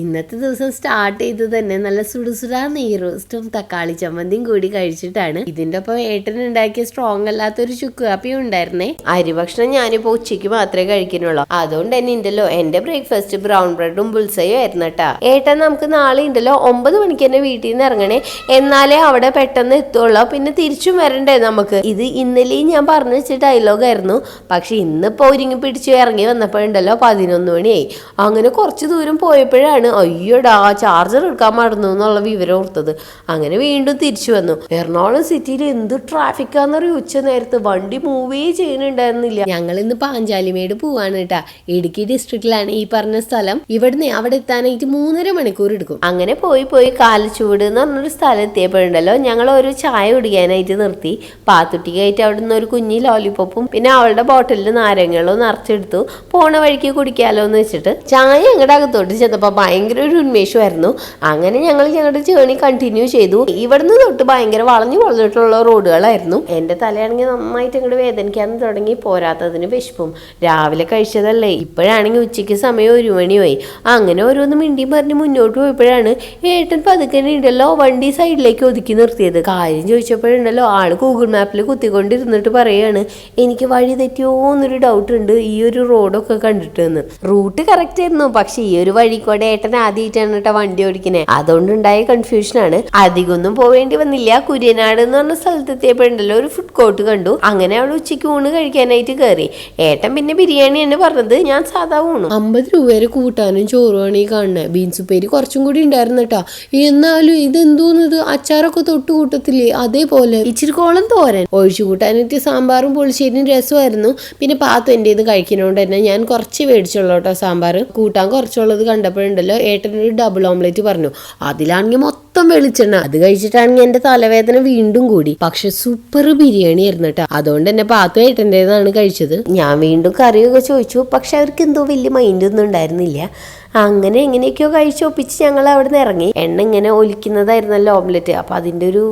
ഇന്നത്തെ ദിവസം സ്റ്റാർട്ട് ചെയ്ത് തന്നെ നല്ല സുടുസുടാ നെയ് റോസ്റ്റും തക്കാളി ചമ്മന്തിയും കൂടി കഴിച്ചിട്ടാണ്. ഇതിന്റെ ഒപ്പം ഏട്ടൻ ഉണ്ടാക്കിയ സ്ട്രോങ് അല്ലാത്തൊരു ചുക്ക് കാപ്പിയും ഉണ്ടായിരുന്നേ. അരി ഭക്ഷണം ഞാനിപ്പോ ഉച്ചയ്ക്ക് മാത്രമേ കഴിക്കുന്നുള്ളൂ. അതുകൊണ്ട് തന്നെ ഉണ്ടല്ലോ എന്റെ ബ്രേക്ക്ഫാസ്റ്റ് ബ്രൗൺ ബ്രെഡും ബുൾസയും ആയിരുന്നു കേട്ടാ ഏട്ടൻ നമുക്ക് നാളെ ഉണ്ടല്ലോ ഒമ്പത് മണിക്ക് തന്നെ വീട്ടിൽ നിന്ന് ഇറങ്ങണേ. എന്നാലേ അവിടെ പെട്ടെന്ന് എത്തുള്ളൂ. പിന്നെ തിരിച്ചും വരണ്ടേ നമുക്ക്? ഇത് ഇന്നലെയും ഞാൻ പറഞ്ഞു വെച്ച ഡയലോഗ് ആയിരുന്നു. പക്ഷെ ഇന്നിപ്പോ ഒരുങ്ങി പിടിച്ചു ഇറങ്ങി വന്നപ്പോഴുണ്ടല്ലോ പതിനൊന്ന് മണിയായി. അങ്ങനെ കുറച്ച് ദൂരം പോയപ്പോഴാണ് അയ്യോടാ ചാർജർ എടുക്കാൻ മറന്നു എന്നുള്ള വിവരം ഓർത്തത്. അങ്ങനെ വീണ്ടും തിരിച്ചു വന്നു. എറണാകുളം സിറ്റിയിൽ എന്ത് ട്രാഫിക്കാന്നറിയോ ഉച്ച നേരത്ത് വണ്ടി മൂവേ ചെയ്യുന്നുണ്ടായിരുന്നില്ല. ഞങ്ങൾ ഇന്ന് പാഞ്ചാലിമേട് പോവാണ് കേട്ടാ ഇടുക്കി ഡിസ്ട്രിക്റ്റിലാണ് ഈ പറഞ്ഞ സ്ഥലം. ഇവിടുന്ന് അവിടെ എത്താനായിട്ട് മൂന്നര മണിക്കൂർ എടുക്കും. അങ്ങനെ പോയി പോയി കാലച്ചൂട് എന്ന് പറഞ്ഞൊരു സ്ഥലം എത്തിയപ്പോഴുണ്ടല്ലോ. ഞങ്ങൾ ഒരു ചായ കുടിക്കാനായിട്ട് നിർത്തി. പാത്തുട്ടിക്കായിട്ട് അവിടെ നിന്ന് ഒരു കുഞ്ഞി ലോലിപ്പോപ്പും പിന്നെ അവളുടെ ബോട്ടിലിൽ നാരങ്ങളും നിറച്ചെടുത്തു. പോണ വഴിക്ക് കുടിക്കാലോ എന്ന് വെച്ചിട്ട് ചായ ഞങ്ങളുടെ അകത്തോട്ട് ചെന്നപ്പോൾ ഭയങ്കര ഒരു ഉന്മേഷമായിരുന്നു. അങ്ങനെ ഞങ്ങൾ ഞങ്ങളുടെ ജേണി കണ്ടിന്യൂ ചെയ്തു. ഇവിടുന്ന് തൊട്ട് ഭയങ്കര വളഞ്ഞു വളഞ്ഞിട്ടുള്ള റോഡുകളായിരുന്നു. എന്റെ തലയാണെങ്കിൽ നന്നായിട്ട് അങ്ങോട്ട് വേദനിക്കാൻ തുടങ്ങി. പോരാത്തതിന് വിശപ്പും. രാവിലെ കഴിച്ചതല്ലേ. ഇപ്പോഴാണെങ്കിൽ ഉച്ചയ്ക്ക് സമയം ഒരു മണിയായി. അങ്ങനെ ഓരോന്ന് മിണ്ടിയും പറഞ്ഞ് മുന്നോട്ട് പോയപ്പോഴാണ് ഏട്ടൻ പതുക്കെ ഉണ്ടല്ലോ വണ്ടി സൈഡിലേക്ക് ഒതുക്കി നിർത്തിയത്. കാര്യം ചോദിച്ചപ്പോഴുണ്ടല്ലോ ആൾ ഗൂഗിൾ മാപ്പിൽ കുത്തിക്കൊണ്ടിരുന്നിട്ട് പറയാണ് എനിക്ക് വഴി തെറ്റിയോ എന്നൊരു ഡൗട്ട് ഉണ്ട് ഈ ഒരു റോഡൊക്കെ കണ്ടിട്ട് റൂട്ട് കറക്റ്റ് ആയിരുന്നു. പക്ഷെ ഈ ഒരു വഴി കൂടെ ഏട്ടൻ ആദ്യമായിട്ടാണ് കേട്ടോ വണ്ടി ഓടിക്കുന്നത് അതുകൊണ്ടുണ്ടായ കൺഫ്യൂഷനാണ് അധികമൊന്നും പോവേണ്ടി വന്നില്ല. കുര്യനാട് എന്ന് പറഞ്ഞ സ്ഥലത്ത് എത്തിയപ്പോഴുണ്ടല്ലോ ഒരു ഫുഡ് കോർട്ട് കണ്ടു. അങ്ങനെ അവിടെ ഉച്ചയ്ക്ക് ഊണ് കഴിക്കാനായിട്ട് കയറി ഏട്ടൻ പിന്നെ ബിരിയാണി തന്നെ പറഞ്ഞത് ഞാൻ സാധാ ഊണു. അമ്പത് രൂപ വരെ കൂട്ടാനും ചോറുമാണ് ഈ കാണുന്നത് ബീൻസ് ഉപ്പേരി കുറച്ചും കൂടി ഉണ്ടായിരുന്നു കേട്ടാ. എന്നാലും ഇത് എന്തോന്നത് അച്ചാറൊക്കെ തൊട്ട് കൂട്ടത്തില്ലേ അതേപോലെ. ഇച്ചിരി കോളം തോരൻ. ഒഴിച്ചു കൂട്ടാനായിട്ട് സാമ്പാറും പുളിശ്ശേരിയും രസമായിരുന്നു. പിന്നെ പാത്തു എന്റെ ഇത് കഴിക്കുന്നതുകൊണ്ട് തന്നെ ഞാൻ കുറച്ച് മേടിച്ചുള്ളൂ കേട്ടോ സാമ്പാർ കൂട്ടാൻ കുറച്ചുള്ളത് കണ്ടപ്പോഴുണ്ടല്ലോ. ഏട്ടനൊരു ഡബിൾ ഓംലെറ്റ് പറഞ്ഞു. അതിലാണെങ്കിൽ മൊത്തം വെളിച്ചെണ്ണ. അത് കഴിച്ചിട്ടാണെങ്കിൽ എന്റെ തലവേദന വീണ്ടും കൂടി. പക്ഷെ സൂപ്പർ ബിരിയാണി ആയിരുന്നു കേട്ടോ. അതുകൊണ്ട് തന്നെ പാത്തു ഏട്ടന്റെതാണ് കഴിച്ചത്. ഞാൻ വീണ്ടും കറിയൊക്കെ ചോദിച്ചു. പക്ഷെ അവർക്ക് എന്തോ വലിയ മൈൻഡ് ഒന്നും ഉണ്ടായിരുന്നില്ല. അങ്ങനെ എങ്ങനെയൊക്കെയോ കഴിച്ചൊപ്പിച്ച് ഞങ്ങൾ അവിടെ നിന്ന് ഇറങ്ങി. എണ്ണ ഇങ്ങനെ ഒലിക്കുന്നതായിരുന്നല്ലോ ഓംലെറ്റ് അപ്പോൾ അതിന്റെ ഒരു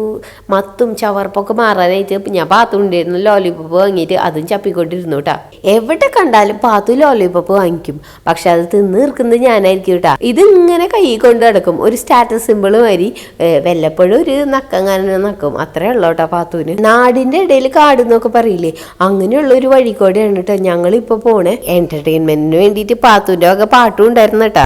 മത്തും ചവർപ്പൊക്കെ മാറാനായിട്ട് ഞാൻ പാത്തുണ്ടായിരുന്നു ലോലിപ്പപ്പ് വാങ്ങിയിട്ട് അതും ചപ്പിക്കൊണ്ടിരുന്നു കേട്ടാ എവിടെ കണ്ടാലും പാത്തു ലോലിപ്പപ്പ് വാങ്ങിക്കും. പക്ഷെ അത് തിന്ന് തീർക്കുന്നത് ഞാനായിരിക്കും കേട്ടാ ഇത് ഇങ്ങനെ കൈ കൊണ്ട് നടക്കും. ഒരു സ്റ്റാറ്റസ് സിമ്പിൾ മാതിരി വല്ലപ്പോഴും ഒരു നക്കങ്ങനെ നക്കും. അത്രേ ഉള്ളൂ കേട്ടോ പാത്തുവിന് നാടിന്റെ ഇടയിൽ കാടുന്നൊക്കെ പറയില്ലേ? അങ്ങനെയുള്ള ഒരു വഴിക്കോടെയാണ് കേട്ടോ ഞങ്ങളിപ്പോൾ പോണേ. എന്റർടൈൻമെന്റിന് വേണ്ടിയിട്ട് പാത്തുവിന്റെ ഒക്കെ പാട്ടും ഉണ്ടായിരുന്നു കേട്ടാ.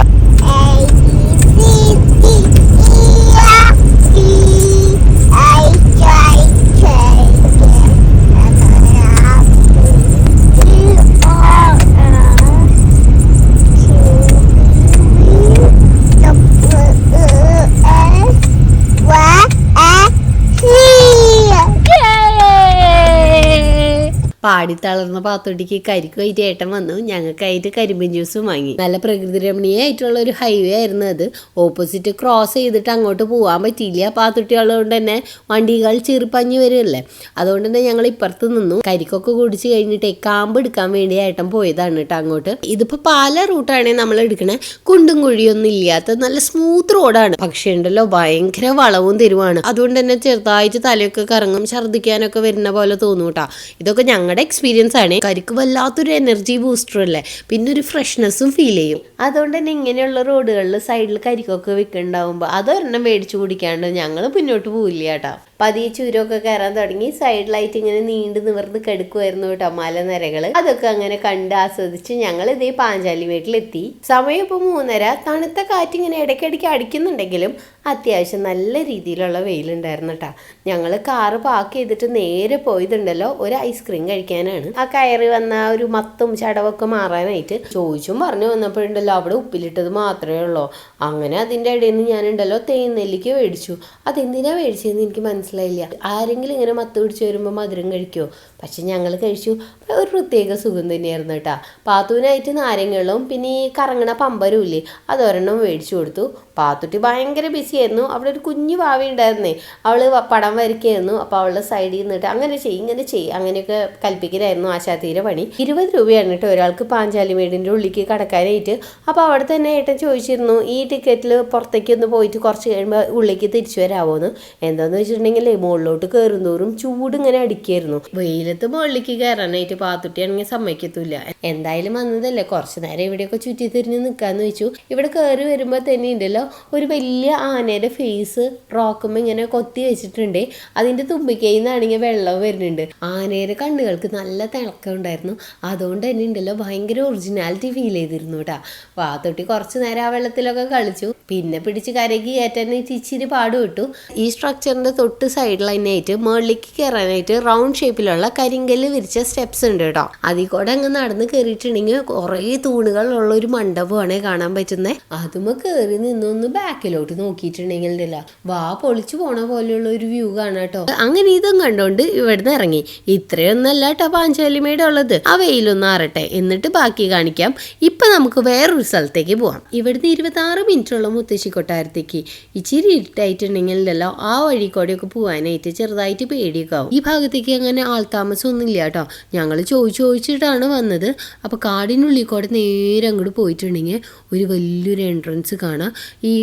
പാടി തളർന്ന പാത്തോട്ടിക്ക് കരിക്കുമായിട്ട് ഏട്ടൻ വന്നു. ഞങ്ങൾക്കായിട്ട് കരിമ്പൻ ജ്യൂസും വാങ്ങി. നല്ല പ്രകൃതി രമണീയമായിട്ടുള്ള ഒരു ഹൈവേ ആയിരുന്നു അത്. ഓപ്പോസിറ്റ് ക്രോസ് ചെയ്തിട്ട് അങ്ങോട്ട് പോകാൻ പറ്റിയില്ല. പാത്തുട്ടിയുള്ളതുകൊണ്ട് തന്നെ വണ്ടികൾ ചെറുപ്പഞ്ഞ് വരുമല്ലേ അതുകൊണ്ട് തന്നെ ഞങ്ങൾ ഇപ്പുറത്ത് നിന്നു. കരിക്കൊക്കെ കുടിച്ച് കഴിഞ്ഞിട്ട് കാമ്പ് എടുക്കാൻ വേണ്ടി ഏട്ടൻ പോയതാണ് കേട്ടോ അങ്ങോട്ട്. ഇതിപ്പോൾ പല റൂട്ടാണ് നമ്മൾ എടുക്കണേ. കുണ്ടും കുഴിയൊന്നും ഇല്ലാത്ത നല്ല സ്മൂത്ത് റോഡാണ് പക്ഷേ ഉണ്ടല്ലോ ഭയങ്കര വളവും തരുവാണ്. അതുകൊണ്ട് തന്നെ ചെറുതായിട്ട് തലയൊക്കെ കറങ്ങും ഛർദ്ദിക്കാനൊക്കെ വരുന്ന പോലെ തോന്നൂട്ടാ ഇതൊക്കെ ഞങ്ങളുടെ എക്സ്പീരിയൻസ് ആണ്. കരിക്ക് വല്ലാത്തൊരു എനർജി ബൂസ്റ്റർ അല്ലേ? പിന്നെ ഒരു ഫ്രഷ്നെസ്സും ഫീൽ ചെയ്യും. അതുകൊണ്ട് തന്നെ ഇങ്ങനെയുള്ള റോഡുകളിൽ സൈഡിൽ കരിക്കൊക്കെ വിൽക്കുന്നുണ്ടാവുമ്പോൾ അതൊരെണ്ണം മേടിച്ചു കുടിക്കാണ്ട് ഞങ്ങൾ മുന്നോട്ട് പോവില്ല കേട്ടോ. പതിയെ ചുരമൊക്കെ കയറാൻ തുടങ്ങി. സൈഡിലായിട്ട് ഇങ്ങനെ നീണ്ടു നിവർന്ന് കിടക്കുമായിരുന്നു കേട്ടോ മലനിരകൾ അതൊക്കെ അങ്ങനെ കണ്ട് ആസ്വദിച്ച് ഞങ്ങൾ ഇതേ പാഞ്ചാലി വീട്ടിലെത്തി. സമയം ഇപ്പോൾ മൂന്നര. തണുത്ത കാറ്റ് ഇങ്ങനെ ഇടയ്ക്കിടയ്ക്ക് അടിക്കുന്നുണ്ടെങ്കിലും അത്യാവശ്യം നല്ല രീതിയിലുള്ള വെയിലുണ്ടായിരുന്നു കേട്ടോ. ഞങ്ങൾ കാറ് പാർക്ക് ചെയ്തിട്ട് നേരെ പോയതുണ്ടല്ലോ ഒരു ഐസ്ക്രീം കഴിക്കാനാണ്. ആ കയറി വന്ന ഒരു മത്തും ചടവൊക്കെ മാറാനായിട്ട് ചോദിച്ചും പറഞ്ഞു വന്നപ്പോഴുണ്ടല്ലോ അവിടെ ഉപ്പിലിട്ടത് മാത്രമേ ഉള്ളൂ? അങ്ങനെ അതിന്റെ ഇടയിൽ നിന്ന് ഞാനുണ്ടല്ലോ തേനെല്ലിക്ക് മേടിച്ചു. അതെന്തിനാ മേടിച്ചതെന്ന് എനിക്ക് മനസ്സിലായില്ല. ആരെങ്കിലും ഇങ്ങനെ മത്ത് പിടിച്ച് വരുമ്പോൾ മധുരം കഴിക്കുമോ പക്ഷെ ഞങ്ങൾ കഴിച്ചു. ഒരു പ്രത്യേക സുഖം തന്നെയായിരുന്നു കേട്ടോ. പാത്തുവിനായിട്ട് നാരങ്ങളും പിന്നെ ഈ കറങ്ങണ പമ്പരും ഇല്ലേ അതൊരെണ്ണം മേടിച്ചു കൊടുത്തു. പാത്തുട്ടി ഭയങ്കര ബിസി ആയിരുന്നു. അവിടെ ഒരു കുഞ്ഞു ഭാവി ഉണ്ടായിരുന്നേ. അവൾ പടം വരയ്ക്കായിരുന്നു. അപ്പോൾ അവളുടെ സൈഡിൽ നിന്നിട്ട് അങ്ങനെ ചെയ്യും ഇങ്ങനെ ചെയ്യും അങ്ങനെയൊക്കെ കൽപ്പിക്കലായിരുന്നു ആശാത്തീരെ പണി. ഇരുപത് രൂപയാണ് കേട്ടോ ഒരാൾക്ക് പാഞ്ചാലി വീടിന്റെ ഉള്ളിലേക്ക് കടക്കാനായിട്ട്. അപ്പോൾ അവിടെ തന്നെ ഏട്ടൻ ചോദിച്ചിരുന്നു ഈ ടിക്കറ്റിൽ പുറത്തേക്ക് ഒന്ന് പോയിട്ട് കുറച്ച് കഴിയുമ്പോൾ ഉള്ളിലേക്ക് തിരിച്ചു വരാമോ എന്ന് എന്താണെന്ന് വെച്ചിട്ടുണ്ടെങ്കിൽ മുകളിലോട്ട് കയറും തോറും ചൂട് ഇങ്ങനെ അടിക്കായിരുന്നു. വെയിൽ വെയിലത്ത് മുകളിലേക്ക് കയറാനായിട്ട് പാത്തുട്ടിയാണെങ്കിൽ സമ്മതിക്കത്തില്ല. എന്തായാലും വന്നതല്ലേ കുറച്ച് നേരം ഇവിടെയൊക്കെ ചുറ്റി തിരിഞ്ഞ് നിൽക്കാന്ന് വെച്ചു ഇവിടെ കയറി വരുമ്പോൾ തന്നെ ഉണ്ടല്ലോ ഒരു വലിയ ആനയുടെ ഫേസ് റോക്കുമ്പോൾ ഇങ്ങനെ കൊത്തി വെച്ചിട്ടുണ്ട്. അതിന്റെ തുമ്പിക്കയിൽ നിന്നാണെങ്കിൽ വെള്ളം വരുന്നുണ്ട്. ആനയുടെ കണ്ണുകൾക്ക് നല്ല തിളക്കം ഉണ്ടായിരുന്നു. അതുകൊണ്ട് തന്നെ ഉണ്ടല്ലോ ഭയങ്കര ഒറിജിനാലിറ്റി ഫീൽ ചെയ്തിരുന്നു കേട്ടാ പാത്തുട്ടി കുറച്ച് നേരം ആ വെള്ളത്തിലൊക്കെ കളിച്ചു. പിന്നെ പിടിച്ച് കരകി കയറ്റാനായിട്ട് ഇച്ചിരി പാടുവിട്ടു ഈ സ്ട്രക്ചറിന്റെ തൊട്ട് സൈഡിലായിട്ട് മുകളിലേക്ക് കയറാനായിട്ട് റൗണ്ട് ഷേപ്പിലുള്ള കരിങ്കല്ല് വിരിച്ച സ്റ്റെപ്സ് ഉണ്ട് കേട്ടോ. അതിൽ കൂടെ അങ്ങ് നടന്ന് കയറിയിട്ടുണ്ടെങ്കിൽ കുറേ തൂണുകളുള്ള ഒരു മണ്ഡപമാണ് കാണാൻ പറ്റുന്നത് അതുമ്മ കയറി നിന്നൊന്ന് ബാക്കിലോട്ട് നോക്കിയിട്ടുണ്ടെങ്കിൽ ഉണ്ടല്ലോ വാ പൊളിച്ചു പോണ പോലെയുള്ള ഒരു വ്യൂ കാണാം കേട്ടോ. അങ്ങനെ ഇതും കണ്ടോണ്ട് ഇവിടുന്ന് ഇറങ്ങി. ഇത്രയൊന്നല്ല കേട്ടോ പാഞ്ചാലിമയുടെ ഉള്ളത്. ആ വെയിലൊന്ന് ആറട്ടെ. എന്നിട്ട് ബാക്കി കാണിക്കാം. ഇപ്പൊ നമുക്ക് വേറൊരു സ്ഥലത്തേക്ക് പോവാം. ഇവിടുന്ന് ഇരുപത്തി ആറ് മിനിറ്റുള്ള മുത്തശ്ശി കൊട്ടാരത്തേക്ക് ഇച്ചിരി ഇട്ടായിട്ടുണ്ടെങ്കിലല്ലോ ആ വഴി കൂടെയൊക്കെ പോകാനായിട്ട് ചെറുതായിട്ട് പേടിയൊക്കെ ആവും ഈ ഭാഗത്തേക്ക് അങ്ങനെ ആൾതാമസം ഒന്നും ഇല്ല കേട്ടോ. ഞങ്ങൾ ചോദിച്ചു ചോദിച്ചിട്ടാണ് വന്നത്. അപ്പോൾ കാടിനുള്ളിൽ കൂടെ നേരെ അങ്ങോട്ട് പോയിട്ടുണ്ടെങ്കിൽ ഒരു വലിയൊരു എൻട്രൻസ് കാണാം. ഈ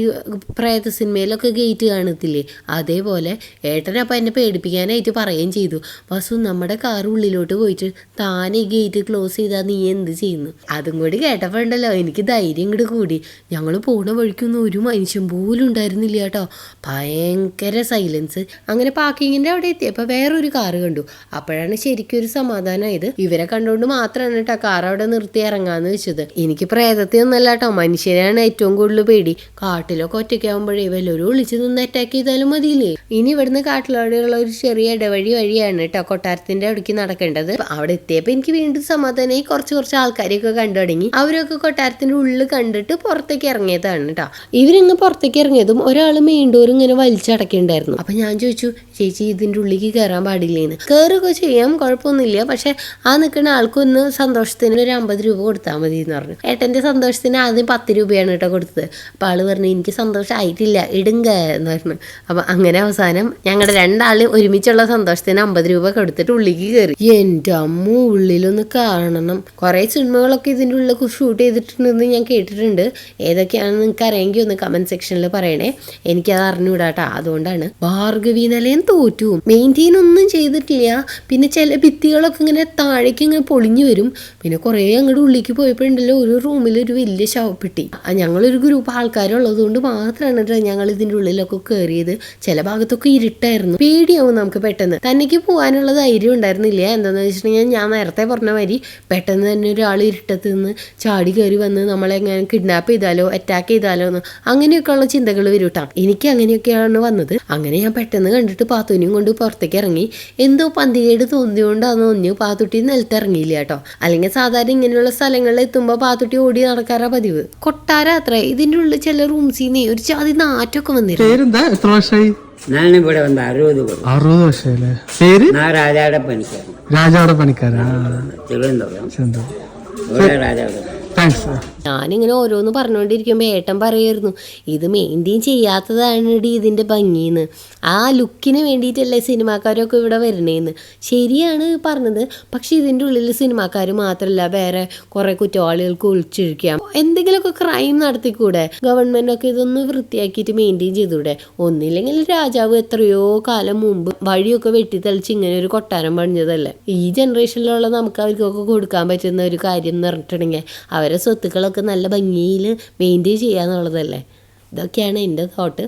പ്രേത സിനിമയിലൊക്കെ ഗേറ്റ് കാണത്തില്ലേ? അതേപോലെ ഏട്ടനപ്പം എന്നെ പേടിപ്പിക്കാനായിട്ട് പറയുകയും ചെയ്തു. വസു നമ്മുടെ കാർ ഉള്ളിലോട്ട് പോയിട്ട് താനെ ഗേറ്റ് ക്ലോസ് ചെയ്താൽ നീ എന്ത് ചെയ്യുന്നു? അതും കൂടി കേട്ടപ്പോൾ ഉണ്ടല്ലോ എനിക്ക് ധൈര്യം ഇങ്ങോട്ട് കൂടി. ഞങ്ങൾ പോണ വഴിക്കൊന്നും ഒരു മനുഷ്യൻ പോലും ഉണ്ടായിരുന്നില്ല കേട്ടോ. ഭയങ്കര സൈലൻസ് അങ്ങനെ പാർക്കിങ്ങിന്റെ അവിടെ എത്തിയപ്പോൾ വേറൊരു കാറ് കണ്ടു. അപ്പോഴാണ് ശരിക്കും ഒരു സമാധാനമായത് ഇവരെ കണ്ടുകൊണ്ട് മാത്രമാണ് കേട്ടോ കാർ അവിടെ നിർത്തി ഇറങ്ങാന്ന് വെച്ചത്. എനിക്ക് പ്രേതത്തെ ഒന്നല്ല കേട്ടോ. മനുഷ്യരെയാണ് ഏറ്റവും കൂടുതൽ പേടി. കാട്ടിലൊക്കെ ഒറ്റയ്ക്കാവുമ്പോഴേ വല്ലവരും ഒളിച്ചു നിന്ന് അറ്റാക്ക് ചെയ്താലും മതിയില്ലേ? ഇനി ഇവിടുന്ന് കാട്ടിലൂടെയുള്ള ഒരു ചെറിയ ഇടവഴി വഴിയാണ് കേട്ടോ കൊട്ടാരത്തിന്റെ അവിടേക്ക് നടക്കേണ്ടത്. അവിടെ എത്തിയപ്പോൾ എനിക്ക് വീണ്ടും സമാധാനമായി കുറച്ച് കുറച്ച് ആൾക്കാരെയൊക്കെ കണ്ടു തുടങ്ങി. അവരൊക്കെ കൊട്ടാരത്തിന്റെ ഉള്ളിൽ കണ്ടിട്ട് പുറത്തേക്ക് ഇറങ്ങിയതാണ് കേട്ടോ. ഇവരിങ്ങ് പുറത്തേക്ക് ഇറങ്ങിയതും ഒരാൾ മെയിൻഡോർ ഇങ്ങനെ വലിച്ചടക്കിണ്ടായിരുന്നു അപ്പൊ ഞാൻ ചോദിച്ചു ചേച്ചി ഇതിന്റെ ഉള്ളിക്ക് കയറാൻ പാടില്ലേന്ന്? കയറുകയൊക്കെ ചെയ്യാം കുഴപ്പമൊന്നുമില്ല. പക്ഷെ ആ നിൽക്കുന്ന ആൾക്കൊന്ന് സന്തോഷത്തിന് ഒരു അമ്പത് രൂപ കൊടുത്താൽ മതി എന്ന് പറഞ്ഞു. ഏട്ടന്റെ സന്തോഷത്തിന് ആദ്യം പത്ത് രൂപയാണ് കേട്ടോ കൊടുത്തത്. അപ്പൊ ആൾ പറഞ്ഞു എനിക്ക് സന്തോഷമായിട്ടില്ല ഇടുങ്ക എന്ന് പറഞ്ഞു. അപ്പൊ അങ്ങനെ അവസാനം ഞങ്ങളുടെ രണ്ടാൾ ഒരുമിച്ചുള്ള സന്തോഷത്തിന് അമ്പത് രൂപ കൊടുത്തിട്ട് ഉള്ളിക്ക് കയറി എന്റെ അമ്മ ഉള്ളിലൊന്ന് കാണണം. കുറെ സിനിമകളൊക്കെ ഇതിന്റെ ഉള്ളിൽ ഷൂട്ട് ചെയ്തിട്ടുണ്ടെന്ന് ഞാൻ കേട്ടിട്ടുണ്ട്. ഏതൊക്കെയാണെന്ന് നിങ്ങൾക്ക് അറിയെങ്കിൽ ഒന്ന് കമന്റ് സെക്ഷനിൽ പറയണേ. എനിക്കത് അറിഞ്ഞുകൂടാട്ടാ അതുകൊണ്ടാണ് ഭാർഗവി നിലയം തോറ്റു. മെയിന്റെയിൻ ഒന്നും ചെയ്തിട്ടില്ല. പിന്നെ ചില ഭിത്തികളൊക്കെ ഇങ്ങനെ താഴേക്ക് ഇങ്ങനെ പൊളിഞ്ഞു വരും. പിന്നെ കുറേ അങ്ങോട്ട് ഉള്ളിലേക്ക് പോയപ്പോഴുണ്ടല്ലോ ഒരു റൂമിൽ ഒരു വലിയ ശവപ്പെട്ടി ഞങ്ങളൊരു ഗ്രൂപ്പ് ആൾക്കാരുള്ളത് കൊണ്ട് മാത്രമാണ് ഞങ്ങൾ ഇതിന്റെ ഉള്ളിലൊക്കെ കയറിയത് ചില ഭാഗത്തൊക്കെ ഇരുട്ടായിരുന്നു. പേടിയാവും നമുക്ക് പെട്ടെന്ന്. തനിക്ക് പോകാനുള്ള ധൈര്യം ഉണ്ടായിരുന്നില്ല. എന്താണെന്ന് വെച്ചിട്ടുണ്ടെങ്കിൽ ഞാൻ നേരത്തെ പറഞ്ഞ മാതിരി പെട്ടെന്ന് തന്നെ ഒരാൾ ഇരുട്ടത്ത് നിന്ന് ചാടി കയറി വന്ന് നമ്മളെ എങ്ങനെ കിഡ്നാപ്പ് ചെയ്താലോ അറ്റാക്ക് ചെയ്താലോ എന്ന് അങ്ങനെയൊക്കെയുള്ള ചിന്തകൾ വരും കേട്ടോ എനിക്ക് അങ്ങനെയൊക്കെയാണ് വന്നത്. അങ്ങനെ ഞാൻ പെട്ടെന്ന് കണ്ടിട്ട് പാത്തുനിയും കൊണ്ട് പുറത്തേക്ക് ഇറങ്ങി. എന്തോ പന്തികേട് തോന്നിയോണ്ടാന്ന് ഒന്ന് പാത്തുട്ടി നിലത്തിറങ്ങിയില്ല കേട്ടോ. അല്ലെങ്കിൽ സാധാരണ ഇങ്ങനെയുള്ള സ്ഥലങ്ങളിൽ എത്തുമ്പോൾ പാത്തുട്ടി ഓടി നടക്കാറാ പതിവ്. കൊട്ടാര അത്ര. ഇതിന്റെ ഉള്ളിൽ ചില റൂംസിൽ നിന്ന് ഒരു ചാതി നാറ്റൊക്കെ വന്നിരുന്നു. ഞാൻ ഇവിടെ വന്ന അറുപത് അറുപത് വർഷമല്ലേ പേര്? ഞാൻ രാജാടെ പണിക്കാരൻ രാജാവിടെ പണിക്കാരാ. തിരുവനന്തപുരം രാജാവിടെ താങ്ക്സ് ഞാനിങ്ങനെ ഓരോന്ന് പറഞ്ഞുകൊണ്ടിരിക്കുമ്പോൾ ഏട്ടൻ പറയുമായിരുന്നു ഇത് മെയിന്റെയിൻ ചെയ്യാത്തതാണ് ഡി ഇതിന്റെ ഭംഗിയെന്ന് ആ ലുക്കിന് വേണ്ടിയിട്ടല്ലേ സിനിമാക്കാരൊക്കെ ഇവിടെ വരണേന്ന്. ശരിയാണ് പറഞ്ഞത് പക്ഷേ ഇതിന്റെ ഉള്ളിൽ സിനിമാക്കാർ മാത്രമല്ല വേറെ കുറേ കുറ്റവാളികൾക്ക് ഒളിച്ചിരിക്കാം. എന്തെങ്കിലുമൊക്കെ ക്രൈം നടത്തിക്കൂടെ? ഗവൺമെന്റൊക്കെ ഇതൊന്ന് വൃത്തിയാക്കിയിട്ട് മെയിന്റെയിൻ ചെയ്തൂടെ? ഒന്നില്ലെങ്കിൽ രാജാവ് എത്രയോ കാലം മുമ്പ് വഴിയൊക്കെ വെട്ടിത്തെളിച്ച് ഇങ്ങനെ ഒരു കൊട്ടാരം പണിഞ്ഞതല്ലേ? ഈ ജനറേഷനിലുള്ള നമുക്ക് അവർക്കൊക്കെ കൊടുക്കാൻ പറ്റുന്ന ഒരു കാര്യം എന്ന് പറഞ്ഞിട്ടുണ്ടെങ്കിൽ അവരെ സ്വത്തുക്കളൊക്കെ നല്ല ഭംഗിയിൽ മെയിന്റെയിൻ ചെയ്യാന്നുള്ളതല്ലേ? ഇതൊക്കെയാണ് എന്റെ തോട്ട്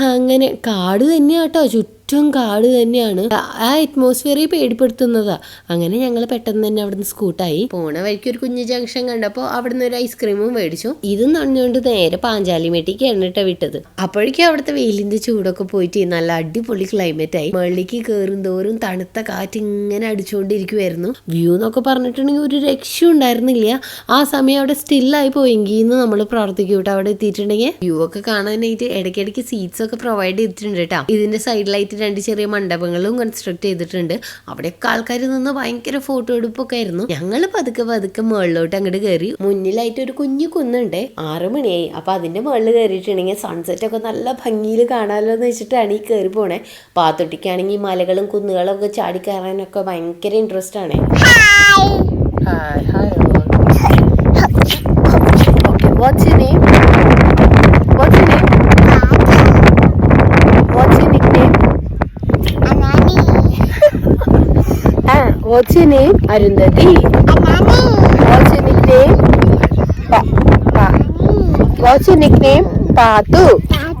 അങ്ങനെ കാട് തന്നെയാട്ടോ ചുറ്റും കാട് തന്നെയാണ്. ആ അറ്റ്മോസ്ഫിയറിൽ പേടിപ്പെടുത്തുന്നതാ. അങ്ങനെ ഞങ്ങൾ പെട്ടെന്ന് തന്നെ അവിടുന്ന് സ്കൂട്ടായി പോണ വഴിക്ക് ഒരു കുഞ്ഞു ജംഗ്ഷൻ കണ്ടപ്പോൾ അവിടുന്ന് ഒരു ഐസ്ക്രീമും മേടിച്ചു. ഇതും നനഞ്ഞുകൊണ്ട് നേരെ പാഞ്ചാലിമേട്ടിക്കാണ് എണ്ണിട്ട വിട്ടത്. അപ്പോഴേക്കും അവിടുത്തെ വെയിലിന്റെ ചൂടൊക്കെ പോയിട്ട് നല്ല അടിപൊളി ക്ലൈമറ്റ് ആയി. മള്ളിക്ക് കയറും തോറും തണുത്ത കാറ്റ് ഇങ്ങനെ അടിച്ചുകൊണ്ടിരിക്കുമായിരുന്നു വ്യൂ എന്നൊക്കെ പറഞ്ഞിട്ടുണ്ടെങ്കിൽ ഒരു രക്ഷയും ഉണ്ടായിരുന്നില്ല. ആ സമയം അവിടെ സ്റ്റില്ലായി പോയെങ്കിൽ നമ്മൾ പ്രവർത്തിക്കും അവിടെ എത്തിയിട്ടുണ്ടെങ്കിൽ വ്യൂ ഒക്കെ കാണാനായിട്ട് ഇടയ്ക്കിടയ്ക്ക് സീറ്റ്സ് ഒക്കെ പ്രൊവൈഡ് ചെയ്തിട്ടുണ്ട് കേട്ടോ. ഇതിന്റെ സൈഡിലായിട്ട് രണ്ട് ചെറിയ മണ്ഡപങ്ങളും കൺസ്ട്രക്ട് ചെയ്തിട്ടുണ്ട്. അവിടെയൊക്കെ ആൾക്കാർ നിന്ന് ഭയങ്കര ഫോട്ടോ എടുപ്പൊക്കെ ആയിരുന്നു. ഞങ്ങൾ പതുക്കെ പതുക്കെ മുകളിലോട്ട് അങ്ങോട്ട് കയറി മുന്നിലായിട്ട് ഒരു കുഞ്ഞു കുന്നുണ്ട്. ആറു മണിയായി. അപ്പൊ അതിന്റെ മുകളിൽ കയറിയിട്ടുണ്ടെങ്കിൽ സൺസെറ്റ് ഒക്കെ നല്ല ഭംഗിയിൽ കാണാമല്ലോ എന്ന് വെച്ചിട്ടാണ് ഈ കയറി പോണേ. പാത്തൊട്ടിക്കാണെങ്കിൽ മലകളും കുന്നുകളും ഒക്കെ ചാടി കയറാനൊക്കെ ഭയങ്കര ഇൻട്രസ്റ്റ് ആണ്. Hi hi your What's your name? Arundhati. Amamu. What's your nickname? Pa. Pa. What's your nickname? Patu. Patu.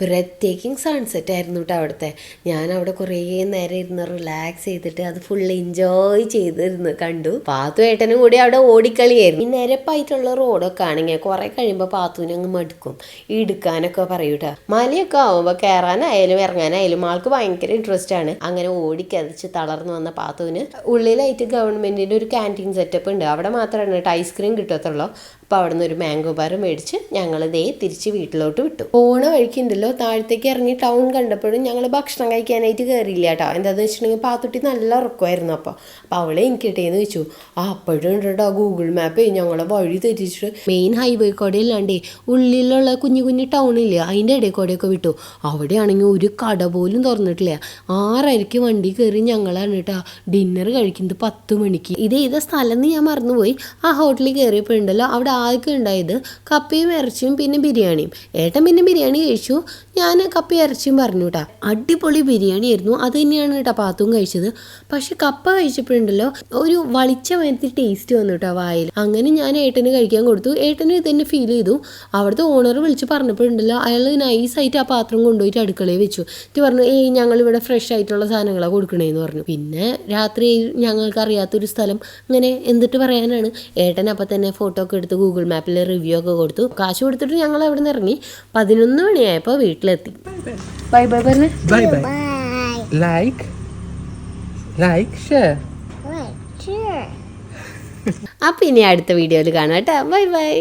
Breathtaking sunset ആയിരുന്നു കേട്ടോ അവിടുത്തെ. ഞാൻ അവിടെ കുറേ നേരം ഇരുന്ന് റിലാക്സ് ചെയ്തിട്ട് അത് ഫുൾ എൻജോയ് ചെയ്തിരുന്നു കണ്ടു. പാത്തു ഏട്ടനും കൂടി അവിടെ ഓടിക്കളിയായിരുന്നു. ഈ നിരപ്പായിട്ടുള്ള റോഡൊക്കെ ആണെങ്കിൽ കുറെ കഴിയുമ്പോൾ പാത്തുവിനെ അങ്ങ് മടുക്കും. ഇടുക്കാനൊക്കെ കേട്ടോ മലയൊക്കെ ആവുമ്പോൾ കയറാനായാലും ഇറങ്ങാനായാലും ആൾക്ക് ഭയങ്കര ഇൻട്രസ്റ്റ് ആണ്. അങ്ങനെ ഓടിക്കതച്ച് തളർന്നു വന്ന പാത്തുവിന് ഉള്ളിലായിട്ട് ഗവൺമെന്റിന്റെ ഒരു ക്യാന്റീൻ സെറ്റപ്പ് ഉണ്ട്. അവിടെ മാത്രമാണ് കേട്ടോ ഐസ്ക്രീം കിട്ടത്തുള്ളൂ. അപ്പോൾ അവിടെ നിന്ന് ഒരു മാംഗോ ബാർ മേടിച്ച് ഞങ്ങൾ ദേ തിരിച്ച് വീട്ടിലോട്ട് വിട്ടു. പോണ വഴിക്കുണ്ടല്ലോ താഴത്തേക്ക് ഇറങ്ങി ടൗൺ കണ്ടപ്പോഴും ഞങ്ങൾ ഭക്ഷണം കഴിക്കാനായിട്ട് കയറിയില്ല കേട്ടോ. എന്താണെന്ന് വെച്ചിട്ടുണ്ടെങ്കിൽ പാത്തുട്ടി നല്ല ഉറക്കമായിരുന്നു അപ്പോൾ അപ്പോൾ അവളെ എനിക്ക് കിട്ടിയെന്ന് വെച്ചു ആ അപ്പോഴും ഉണ്ട് കേട്ടോ ഗൂഗിൾ മാപ്പ് ഞങ്ങളെ വഴി തെറ്റിച്ചിട്ട് മെയിൻ ഹൈവേ കൂടെ അല്ലാണ്ടേ ഉള്ളിലുള്ള കുഞ്ഞു കുഞ്ഞു ടൗണില്ലേ അതിന്റെ ഇടയിൽ കൂടെയൊക്കെ വിട്ടു. അവിടെയാണെങ്കിൽ ഒരു കട പോലും തുറന്നിട്ടില്ല. ആറരയ്ക്ക് വണ്ടി കയറി ഞങ്ങളാണ് കേട്ടോ ഡിന്നർ കഴിക്കുന്നത് പത്ത് മണിക്ക്. ഇത് ചെയ്ത സ്ഥലം എന്ന് ഞാൻ മറന്നുപോയി. ആ ഹോട്ടലിൽ കയറിയപ്പോഴുണ്ടല്ലോ അവിടെ ആദ്യം ഉണ്ടായത് കപ്പയും ഇറച്ചിയും പിന്നെ ബിരിയാണിയും. ഏട്ടൻ പിന്നെ ബിരിയാണി കഴിച്ചു. ഞാൻ കപ്പ ഇറച്ചിയും പറഞ്ഞു കേട്ടോ അടിപൊളി ബിരിയാണി ആയിരുന്നു. അത് തന്നെയാണ് കേട്ടോ പാത്തും കഴിച്ചത്. പക്ഷെ കപ്പ കഴിച്ചപ്പോഴുണ്ടല്ലോ ഒരു വളിച്ച മരത്തിൽ ടേസ്റ്റ് വന്നു കേട്ടോ വായിൽ. അങ്ങനെ ഞാൻ ഏട്ടന് കഴിക്കാൻ കൊടുത്തു. ഏട്ടന് ഇത് തന്നെ ഫീൽ ചെയ്തു. അവിടുത്തെ ഓണർ വിളിച്ച് പറഞ്ഞപ്പോഴുണ്ടല്ലോ അയാൾ നൈസായിട്ട് ആ പാത്രം കൊണ്ടുപോയിട്ട് അടുക്കളയിൽ വെച്ചു. എന്നിട്ട് പറഞ്ഞു ഏയ് ഞങ്ങൾ ഇവിടെ ഫ്രഷ് ആയിട്ടുള്ള സാധനങ്ങളാണ് കൊടുക്കണേന്ന് പറഞ്ഞു. പിന്നെ രാത്രി ഞങ്ങൾക്ക് അറിയാത്തൊരു സ്ഥലം അങ്ങനെ എന്തിട്ട് പറയാനാണ്. ഏട്ടൻ അപ്പം തന്നെ ഫോട്ടോ ഒക്കെ എടുത്ത് ഗൂഗിൾ മാപ്പിൽ റിവ്യൂ ഒക്കെ കൊടുത്തു. കാശ് കൊടുത്തിട്ട് ഞങ്ങൾ അവിടെ നിന്ന് ഇറങ്ങി. പതിനൊന്ന് മണിയായപ്പോൾ വീട്ടിലെത്തി. ബൈ ബൈ പറഞ്ഞേ bye bye like like share അപ്പം ഇനി അടുത്ത വീഡിയോയിൽ കാണാം കേട്ടോ. Bye bye